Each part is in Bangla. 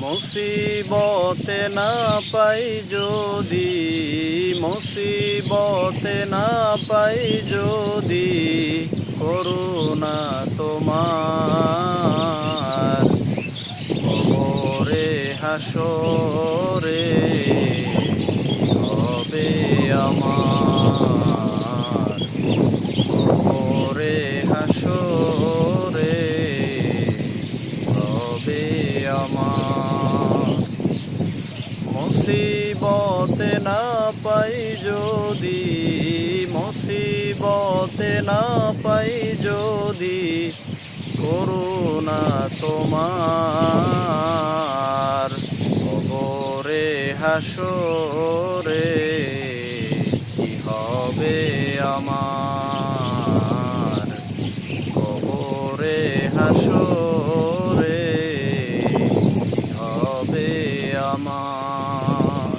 মুসিবতে না পাই যদি, মুসিবতে না পাই যদি, করুণা তোমার। কবরে হাসরে, হবে আমার। কবরে হাসরে, হবে আমার। মুসিবতে না পাই যদি, মুসিবতে না পাই যদি করুণা তোমার কবরে হাসরে, কি হবে আমার কবরে হাসরে কি হবে আমার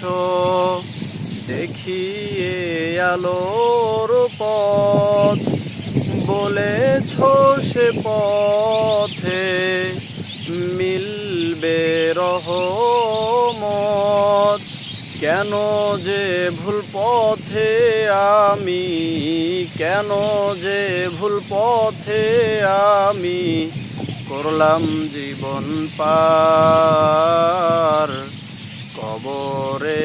দিয়েছ দেখিয়ে আলোর পথ। বলেছ সে পথে মিলবে রহমত। কেন যে ভুল পথে আমি, কেন যে ভুল পথে আমি করলাম জীবন পার কবরে